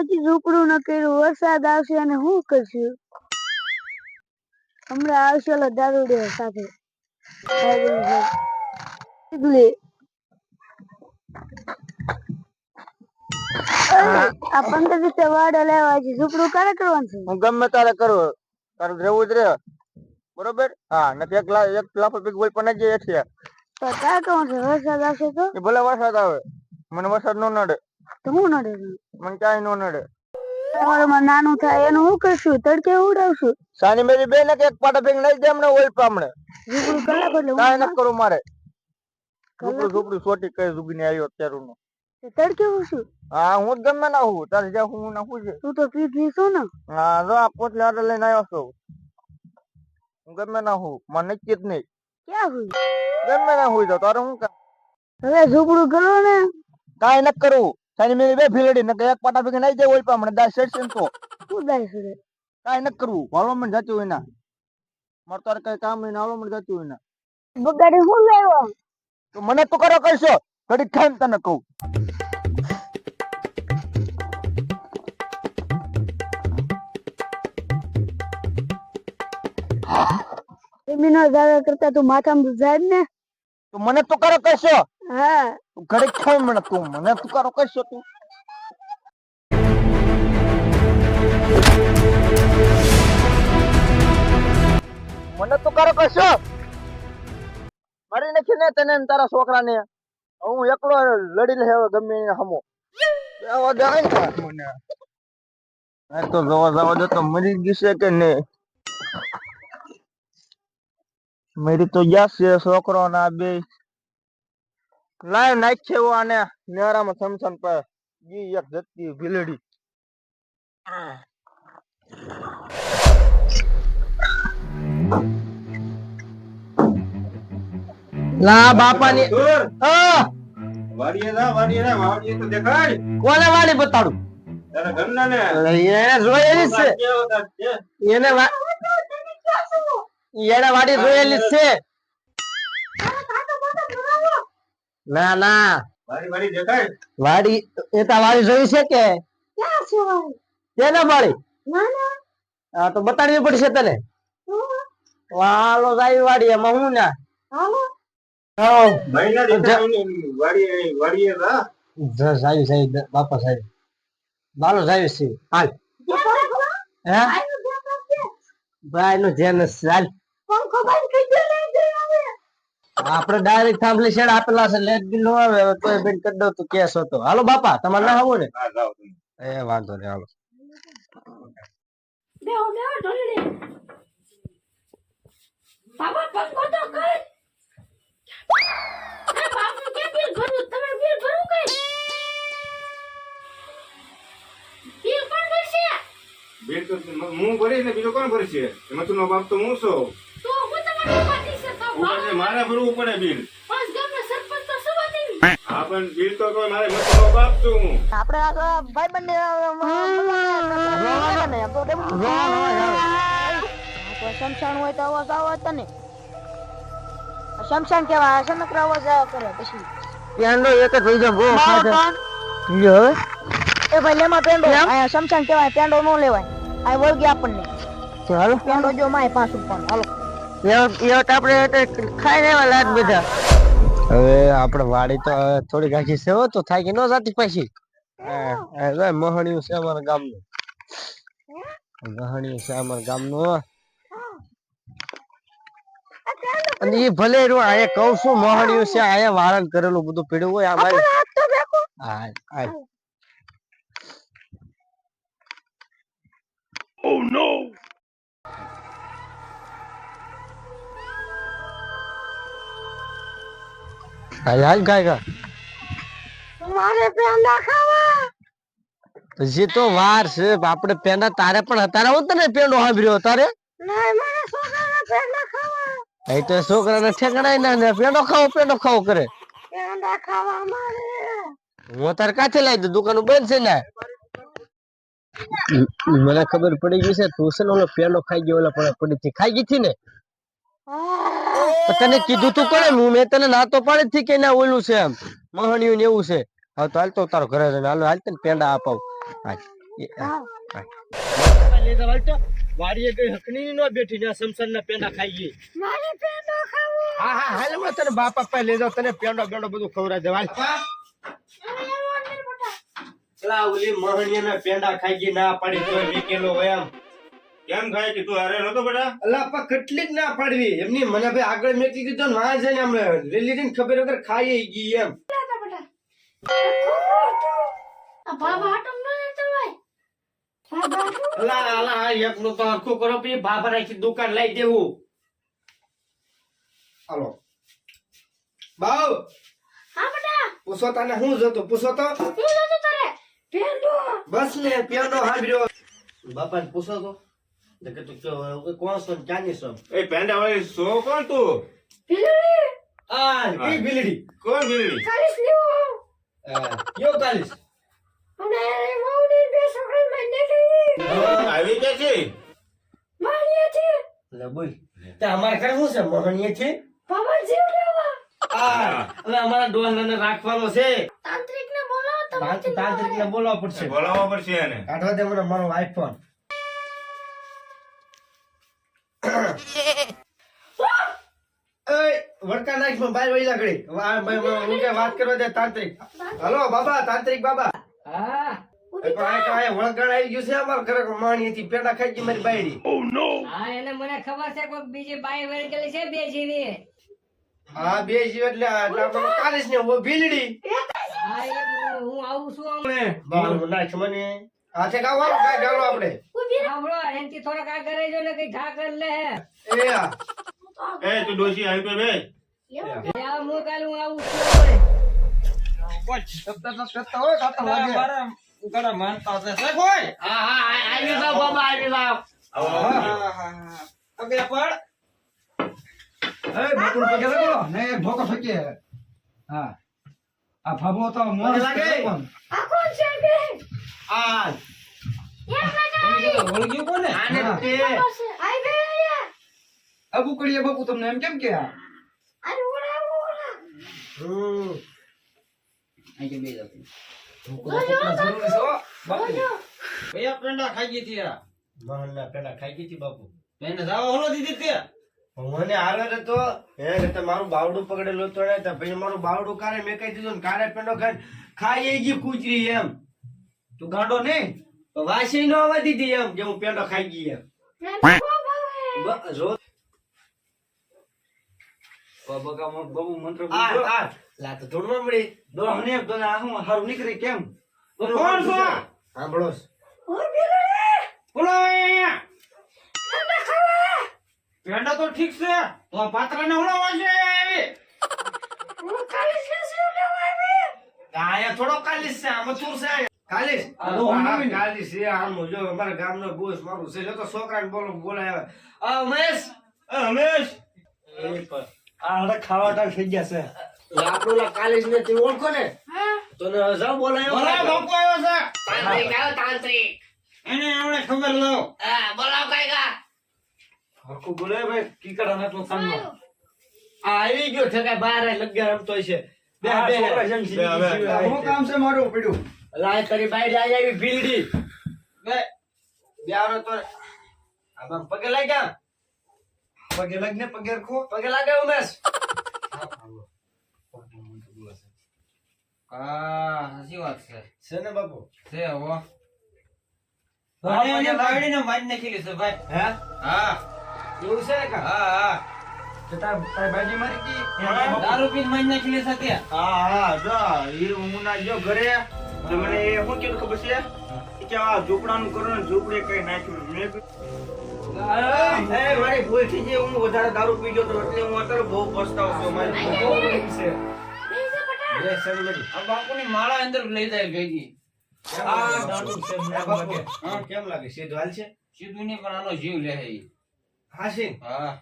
હજી ઝૂપડું ન કર્યું વરસાદ આવશે અને શું કરશું? હમણાં આવશે ઓલો દારૂડિયો સાથે. આ પંદર દિવસે વાડો લેવા હજી ઝૂંપડું ક્યારે કરવાનું છે? હું ગમે તારે કરું તારું રહેવું જ રહે. બરોબર? હા નથી એક લાખ એક લાખ રૂપિયા બોલ પણ જ છે તો ક્યાં કરવાનું છે વરસાદ આવશે તો? ભલે વરસાદ આવે મને વરસાદ ન નડે. તો હું નડે મને ક્યાંય નો નડે. તમારું નાનું થાય એનું હું કરશું? તડકે ઉડાવશું? સાની મેરી બેન કે એક પાટા ભેગ નહીં દે હમણે ઓલ પામણે. ઝૂંપડું કલાક એટલે કાંઈ ન કરું મારે? ઝૂપડું ઝૂપડું સોટી કઈ ઝૂગીને આવ્યો અત્યારનું. તડકે હું હા હું જ ગમે ના હું તારે જ્યાં હું ના હું છે. તું તો પીધી છું ને. હા જો આ પોટલી આડે લઈને આવ્યો છું. હું ગમે ના હું મને નક્કી જ નહીં. ક્યાં હું ગમે ના હું તો તારે હું હવે ઝૂંપડું કરો ને. કાંઈ ન કરવું સાની મેરી બે ફીલડી ને એક પાટા ભેગ નહીં દે ઓલ પામણે દાસ સેટ તો શું દાસ છે કાઈ ન કરવું વાળો મને જાતું હોય ના. મારે તારે કઈ કામ નહીં વાળો મને જાતું હોય ના. બગાડી હું લેવો તો મને તો કરો કરશો? ઘડી ખાઈને તને કહું. જમીનો જાવે કરતા તું માથામાં જાય ને? તો મને તો કરો કરશો? હા. ખાઈ મને તું મને તું કરો કરશો તું? મને તું કરો કરશો મારી નથી ને તને ને તારા છોકરાને. હું એકલો લડી લે હવે ગમે હમો. આવા દે મને. આ તો જોવા જવા દે તો મરી ગઈ કે નહીં? મેરી તો યાદ છે છોકરો ના બે. લાય નાખે એવો આને નેરામાં સમસમ પર. ઈ એક જતી ભીલડી. લા બાપાની ની વાડીએ જા વાડીએ જા વાડીએ તો દેખાય. કોને વાળી બતાડું? તારા ઘરના ને. એને જોયેલી છે. છે? એને એને વાડી જોયેલી છે. ના ના. વાડી વાડી વાડી એ તો વાડી જોઈ છે કે? ક્યાં ના ના હા તો બતાડવી પડશે તને. વાલો જાય વાડી એમાં હું ના? બાપા સાહેબ. વાલો સાહેબ છે. હાલ. હે? ભાઈ નું ધ્યાન હાલ. પંખો બંધ. આપણે ડાયરેક્ટ થાંભલી શેડ આપેલા છે લેટ બિલ નો આવે હવે તોય બેન કરી દઉં તો કેસ હતો હાલો બાપા તમારે ના આવો ને એ વાંધો નહીં હાલો બેહો, બેહો, ઢોલીને. બાબા, પંખો તો કર. બાપુ, બિલ ભરવું? તમારે બિલ ભરવું કઈ? બિલ કોણ ભરશે? બિલ તો હું ભરીશ ને બીજો કોણ ભરશે એમાં તું બાપ તો હું છું ઉપાધિ છે, મારે ભરવું પડે બિલ તો કોઈ મારે હું આપણે આ ભાઈ બંને શમશાન હોય તો અવાજ આવો તને શમશાન કેવા સમગ્ર અવાજ આવ્યો કરે પછી પેન્ડો એક જ થઈ જાય બહુ ખાધે. એ ભાઈ લેમાં પેંડો આ શમશાન કેવાય પેંડો નો લેવાય આ વળગી આપણને તો પેંડો જો માય પાંચ પણ હાલો આપણે ખાઈ લેવા લાગ બધા. હવે આપણે વાડી તો થોડી આખી છે તો થાય કે ન જાતી પછી. મહણિયું છે અમારા ગામનું. મહણિયું છે અમારા ગામનું અને એ ભલે રહ્યું અહીંયા કહું છું મોહણિયું છે અહીંયા વારણ કરેલું બધું પીડ્યું હોય આ મારી હા હા. હાલ હાલ ગાય ગા. મારે પેંડા ખાવા. પછી તો વાર છે આપણે પેંડા તારે પણ હતા હોત ને પેંડો સાંભળ્યો તારે નહીં મારે છોકરાના પેંડા ખાવા. એ તો છોકરાને ઠેકડાય ના ને. પેંડો ખાવો પેંડો ખાવો કરે. પેંડા ખાવા મારે. હું તાર કાથે લાવી દઉં? દુકાન બંધ છે ને? મને ખબર પડી ગઈ છે તું છે ને ઓલો પેંડો ખાઈ ગયો ઓલા પણ પડી થી ખાઈ ગઈ થી ને? તને કીધું તું કોને? હું મેં તને ના તો પાડી જ કે ના ઓલું છે એમ મહણિયું ને એવું છે. હા તો હાલ તો તારો ઘરે જઈને હાલ હાલ તને પેંડા અપાવ વાડીએ હકની નો બેઠી ને સમસન ના પેંડા ખાઈ ગઈ મારે પેંડો ખાવો. હા હા હાલમાં તને બાપ પાસે લઈ જાવ તને પેંડો પેંડો બધું અંદર બટા પેલા ઓલી મહણિયા પેંડા ખાઈ ગઈ ના પાડી તો વીકેલો હોય એમ. કેમ ખાય કીધું અરે નતો બેટા? અલા પા કેટલીક ના પાડવી. એમની મને ભાઈ આગળ મેં કીધું ને ના છે ને હમણે રેલી ને ખબર વગર ખાઈ ગઈ એમ. બટા બટા આ બાબા હાટમ ન લેતો ભાઈ બાબા અલા અલા એકનું તો આખું કરો પછી બાબા રાખી દુકાન લઈ દેવું. હાલો. બાવ હા બટા પૂછો તને શું જોતો પૂછો તો બસ ને પેલો હાંભળ્યો બાપા પૂછો તો. કોણ છો ક્યાંની છો એ પેંડા વાળી સો કોણ તું પેલી આ કઈ બિલડી કોણ બીડી ચાલીસ લેવો કયો કાલીસ અને મૌની બે છોકરા મને ગઈ આવી કે છે મારીએ છે લે બોલ તે અમારે ઘરે શું છે મોહનીય છે બાબા જીવ લેવા આ હવે અમારા ડોહલાને રાખવાનો છે તાંત્રિક ને બોલાવો તમે તાંત્રિક ને બોલાવવા પડશે બોલાવવા પડશે એને કાઢવા દે મને મારો આઈફોન માં બાર વઈ લાગડી હું કે વાત કરવા દે તાંત્રિક. હલો બાબા તાંત્રિક બાબા. હા. એ પણ આ કાંઈ વળગાડ આવી ગયું છે અમારા ઘરે માણી હતી પેડા ખાઈ ગઈ મારી બાયડી. હા એને મને ખબર છે કોઈક બીજી બાઈ વળી છે બે જીવી. હા બે જીવ એટલે આપણે કાલીસ ને ઓ ભીલડી. હું- હું આવું છું હમણાં. બાર નાખ મને. હાથે ગાવાનો કાંઈ ગાલો આપણે. સાંભળો એનથી થોડાક આગળ રહેજો ને કઈ ઘા લે. એ એ તું ડોશી આવી પે બે એ આ હું કાલ હું આવું છું હા હા આ- આવી જાઓ બાબા આવી જાઓ. લાગે. આ કોણ છે બે આ એમ લગાવી આને તે આઈ અબુ કડીએ બાપુ તમને એમ કેમ કે? હમ મહલના પેડા ખાઈ ગઈ હતી બાપુ. મને હારે તો હે ને મારું બાવડું પકડેલો તો ને તો પછી મારું બાવડું કારે મેં કહી દીધું ને કારે પેંડો ખાઈ ખાઈ ગઈ કૂતરી એમ. તું ગાંડો નહીં? તો વાસી નો આવવા દીધી એમ કે હું પેંડો ખાઈ ગઈ એમ. બ- બગામાં બહુ મંત્ર લા તો ધૂળમાં મળી. દોહને તો આ હું હારું નીકળી કેમ? કોણ છો? સાંભળો. બોલો પેંડા તો ઠીક છે તો પાત્રાને હળવા છે હું કાલી છે શું લેવા આવી આયા થોડો કાલીસ છે આમાં તું છે. કાલીસ. કાલીસ છે આમ જો અમારા ગામનો બોસ મારું છે. જો તો છોકરાને બોલો બોલાય હમેશ ઉમેશ? એ હમેશ એ પણ આ હડે ખાવા ટાઈમ થઈ ગયા છે. આપણો લા કાલીસ ને તે ઓળખો ને. હા. તો ને જાવ બોલાય બોલા બાપુ આવ્યો છે. તાંત્રિક આવો તાંત્રિક. એને આપણે ખબર લો હા બોલાવ કાયગા હરખું બોલે ભાઈ કીકડા ના તો આ આવી ગયો છે કે બહાર લગ્યા રમતો છે. બે બે. શું કામ છે મારું પડ્યું લાય કરી બાઈ આઈ આવી ભીલડી. બે. બે આવરો તો. આમાં પગે લાગ્યા? પગે લગને પગે રખો. પગે લાગે ઉમેશ હા સાચી વાત છે. છે ને બાપુ? છે હો. પગે લાગે. મારી નાખેલી છે ભાઈ. હે? હા. એવું છે કા? હા હા. દારૂ પીને મારી નાખેલી છે હા હા જો. એ હું ના જો ઘરે. તો મને એ શું કીધું ખબર છે? કે આ ઝૂંપડાનું કરો ઝૂંપડે કઈ નાખ્યું મેં મારી ભૂલ થઈ હું વધારે દારૂ પી ગયો તો એટલે હું અત્યારે બહુ પસ્તાવ છું મારી બહુ ભૂલ. છે. બેસે બટા. લે સરી બરી આ બાપુની માળા અંદર લઈ જાય ભેગી. આ દારૂ છે બાપુ હા કેમ લાગે? સીધું હાલ છે? સીધું નહીં પણ આનો જીવ લે હા. છે? હા.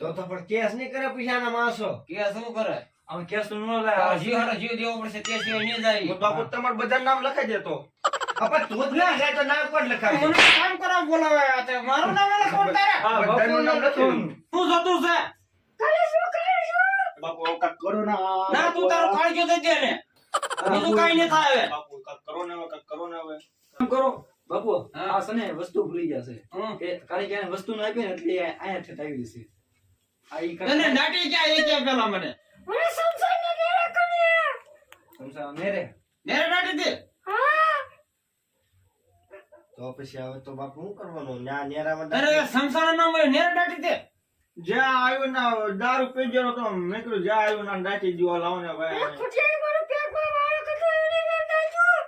તો તો પણ કેસ નહીં કરે પૈસાના માણસો. કેસ શું કરે? હવે કેસનું ન લાય જીવ હારો જીવ દેવો પડશે તે સિવાય નહીં જાય. બાપુ તમારે બધા નામ લખાઈ દેતો. આપા તું જ ના જાય તો નામ કોણ લખાવે? મને કામ કરવા બોલાવે આ તે. મારું નામ એને કોણ તારે? હા બધાનું નામ છે? કાલે શું કરે બાપુ કરો ને ના તું તારો કાળજો દઈ દે ને. બીજું કાઈ નહીં થાય હવે. બાપુ કાંઈક કરો ને હવે કરો ને હવે. કામ કરો. બાપુ હા. આ છે ને વસ્તુ ભૂલી જશે. કે કારણ કે વસ્તુ ના આપી ને એટલે અહીંયા ઠેઠ આવી જશે આ ઈ તને દાટી ક્યાં એ ક્યાં પેલા મને. સમસા મેરે નેરે નાટી દે. તો પછી હવે તો બાપ શું કરવાનું? ન્યા નેરામાં અરે સંસાર ના મળે નેરા દાટી દે. જ્યાં આવ્યો ના દારૂ પી ગયો તો મેં કીધું જ્યાં આવ્યો ના દાટી દીવા લાવો ને ભાઈ. ખુશિયારી મારું પેટમાં વાળો કરતો એની મેં નાખ્યું.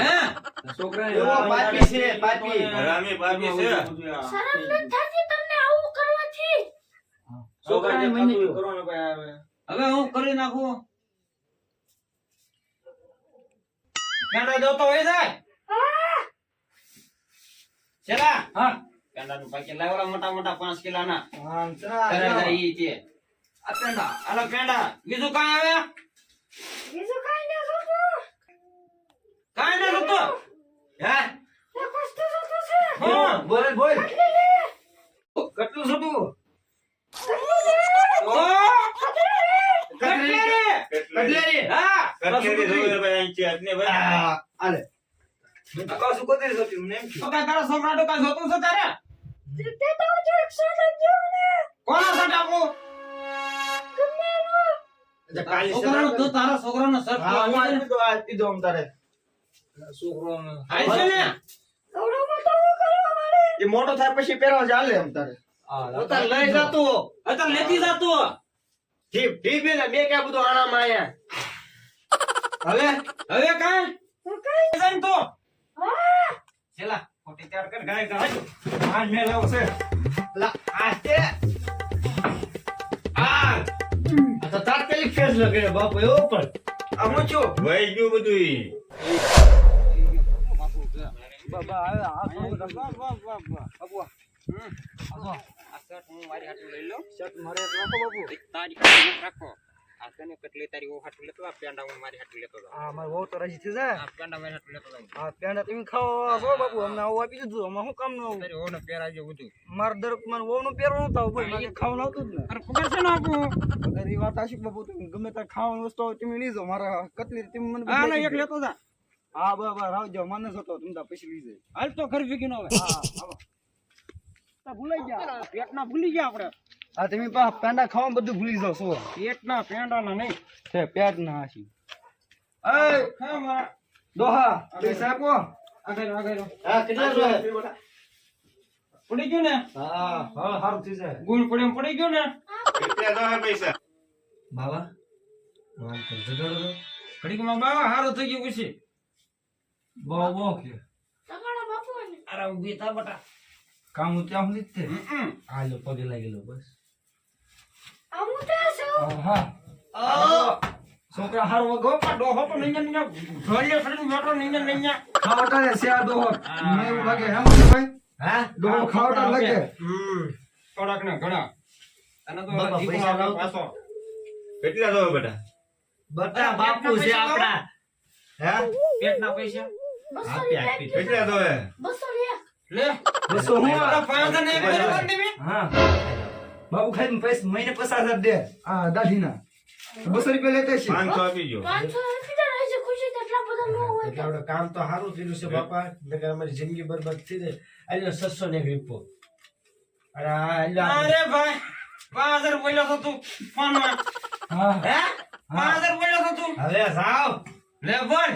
હે? છોકરાને એવો પાપી છે પાપી. હરામી પાપી છે. શરમ નથી થતી તમને આવું કરવાથી? છોકરાને મહિને કીધું. ભાઈ હવે હવે હું કરી નાખું? પેંડા જોતો હોય જાય. છેલા હા. પાકી મોટા મોટા પાંચ કિલાના. હા ઈ છે. આ પેંડા. હાલો પેંડા. બીજું કાંઈ આવે? બીજું કાંઈ ના જોતું. કાંઈ ના થતું હે? જોતું છે. હા બોલ બોલ. કેટલું. ઓ કટલેરી. કટલેરી. હા. કટલેરી જોવે ભાઈ અહીં છે આજને ભાઈ. આલે શું એમ છોકરા તો જોતું છે તારે? તે તો ને. છોકરાનો તારા છોકરાનો હું તારે. છોકરોને છે ને. એ મોટો થાય પછી પહેરવા ચાલે આમ તારે. આ લઈ જતું. અત્યારે લેતી જતું. ઠીક ઠીક બે બે ક્યાં બધું આણામાં આયા. હવે? હવે કાઈ? હું કાંઈ- ને તો. છેલા ખોટી ચાર કર ગાય ગાય. આ મેલ આવો છે. લા આ તો તાત્કાલિક ફેસલો કર્યો બાપુ એવો પણ આ હું છું. વહી ગયું બધું બાબા આ વાહ થોડું બાબા વાહ બાબુ આ શર્ટ હું મારી હાથે લઈ લઉં શર્ટ મારે રાખો બાબુ તારી હાથે રાખો. આ કને કટલી તારી ઓ હાથે લેતો પેંડા હું મારી હાથે લેતો આ મારે બહુ તો રાજી થઈ જાય. પેંડા મારી હાથે લેતો આ પેંડા તમે ખાવા છો બાબુ અમને આવું આપી દીધું આમાં શું કામનું તારી ઓને પહેરાવજો બધું. મારે દર મને વહુ નું પહેરવાનું થાવ ભાઈ મારે ખાવાનું આવતું જ ને. અરે ખબર છે ને આપું અગર એ વાત આશી બાબુ તમે ગમે ત્યાં ખાવાની વસ્તુ હોય તમે લીધો મારા કતલી તમે મને હા ને એક લેતો જા. હા બરાબર આવજો મને જતો તમે તાર પછી લઈ જાય હાલ તો ઘર ભેગી નો આવે હા ભૂલાઈ ગયા. પેટના ભૂલી ગયા આપણે. આ તમે પા પેંડા ખાવા બધું ભૂલી જાવ છો. પેટના પેંડાના નહીં. છે પેટ ના હાશી. એ ખા મારા દોહા પૈસા આપો. આગળ આગળ. હા કેટલા છે પડી ગયું ને? હા હા સારું થઈ જાય ગુણ પડે એમ પડી ગયું ને? કેટલા દોહા પૈસા? બાબા ઘડીકમાં બાબા હારું થઈ ગયું પછી. બહુ બહુ કે તમારા બાપુ ને. અરે ઊભી થા બટા. કામ ત્યાં સુધી જ તે. હમ આ લો પગે લાગેલો બસ. છોકરા હાર વગો. આ ડોહો તો નહીં નહીં ઘોડીએ ફરી મોટો નહીં નહીં ખાવટા ને સ્યા દોહો એવું લાગે હે ભાઈ? હા? દોહો ખાવટા લાગે. હમ. થોડાક ને ઘણા. અને તો પૈસા આવે પાછો. કેટલા દો બેટા? બટા બાપુ છે આપડા હે? પેટના પૈસા. કેટલા દો. લે. બસો હું પાંચ ને એક બરાબર નહીં હા. બાબુ ખાઈને પૈસા મહિને પચાસ હજાર દે. આ દાઢીના. બસો રૂપિયા લેતા છે પાંચસો આપી જો પાંચસો આપી દે રહી છે ખુશી તો એટલા બધા ન હોય એટલે આપણે કામ તો સારું થયેલું છે બાપા. નકર અમારી જિંદગી બરબાદ થઈ જાય. આજે સસ્સો ને એક રીપો અરે આ અરે ભાઈ પાંચ હજાર બોલ્યો તો તું ફોનમાં. હા. હે? પાંચ હજાર બોલ્યો તો તું. હવે સાવ લે બોલ.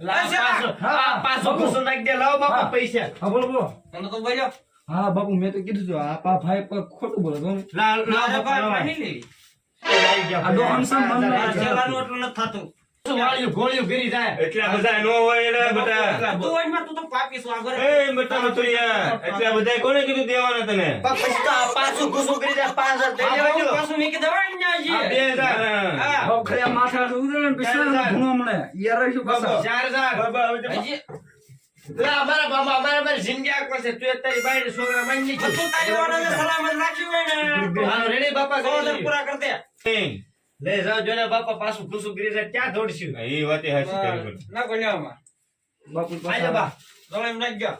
લાવ પાછો. હા. પાછો નાખી દે લાવ બાપા પૈસા. હા બોલો બોલો. તને તો બોલ્યો. હા બાપુ મેં તો કીધું છું આ પા ભાઈ પર ખોટું બોલો તમે માથા ઉતરે ને પછી ચાર ભૂનો મળે. યાર બાબા અમારા બાબા અમારે બાર જિંદગી આખો છે તું તારી બાઈ છોકરા મારી નહીં તું તારી વાળાને સલામત રાખ્યું હોય ને. હા રેડી બાપા પૂરા કર દે. લે જાઓ જો બાપા પાછું ખુશું કરી જાય ત્યાં દોડશું? એ વાતે હાચી તારી બોલ. ના બોલ્યો આમાં. બાપુ આજા બા દોડે એમ નાખ ગયો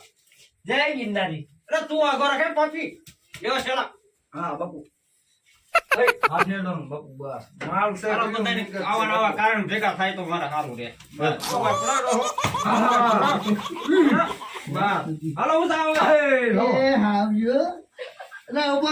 જય ગિરનારી. અરે તું આગળ રાખે પાપી એવો શેલા. હા બાપુ.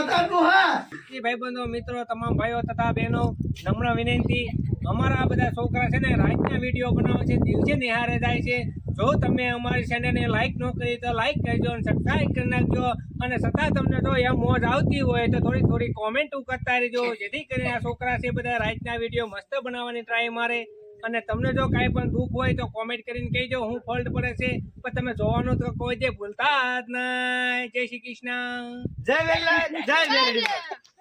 કારણ મિત્રો, તમામ ભાઈઓ તથા બહેનો, નમ્ર વિનંતી. અમારા બધા છોકરા છે ને રાતના વીડિયો બનાવે છે, દિવસે નિહારે જાય છે. જો તમે અમારી ચેનલને લાઈક ન કરી તો લાઈક કરજો અને સબસ્ક્રાઈબ કરી નાખજો. અને છતાં તમને જો એમ મોજ આવતી હોય તો થોડી થોડી કોમેન્ટ કરતા રહેજો. જેથી કરીને આ છોકરા છે બધા રાતના વીડિયો મસ્ત બનાવવાની ટ્રાય મારે. અને તમને જો કાંઈ પણ દુઃખ હોય તો કોમેન્ટ કરીને કહેજો. હું ફોલ્ટ પડે છે. પણ તમે જોવાનું તો કોઈ જે ભૂલતા જ નહીં જય શ્રી કૃષ્ણ. જય જય